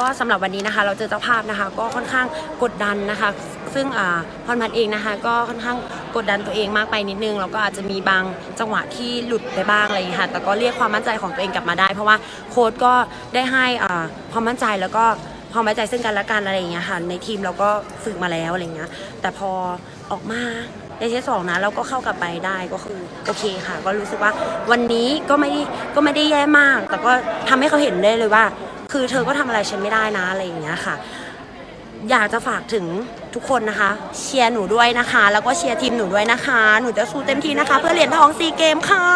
ก็สำหรับวันนี้นะคะ เราเจอเจ้าภาพนะคะ ก็ค่อนข้างกดดันนะคะ ซึ่งพรพันธ์เองนะคะ ก็ค่อนข้างกดดันตัวเองมากไปนิดนึงแล้วก็อาจจะมีบางจังหวะที่หลุดไปบ้างอะไรอย่างเงี้ยค่ะ แต่ก็เรียกความมั่นใจของตัวเองกลับมาได้ เพราะว่าโค้ชก็ได้ให้ความมั่นใจแล้วก็ความไว้ใจซึ่งกันและกันอะไรอย่างเงี้ยค่ะในทีมเราก็ฝึกมาแล้วอะไรอย่างเงี้ยแต่พอออกมาในเซตสองนะเราก็เข้ากลับไปได้ก็คือโอเคค่ะ ก็รู้สึกว่าวันนี้ก็ไม่ได้ก็ไม่ได้แย่มาก แต่ก็ทำให้เขาเห็นได้เลยว่า คือเธอก็ทำอะไรฉันไม่ได้นะอะไรอย่างเงี้ยค่ะ อยากจะฝากถึงทุกคนนะคะ เชียร์หนูด้วยนะคะ แล้วก็เชียร์ทีมหนูด้วยนะคะ หนูจะสู้เต็มที่นะคะ เพื่อเหรียญทองซีเกมค่ะ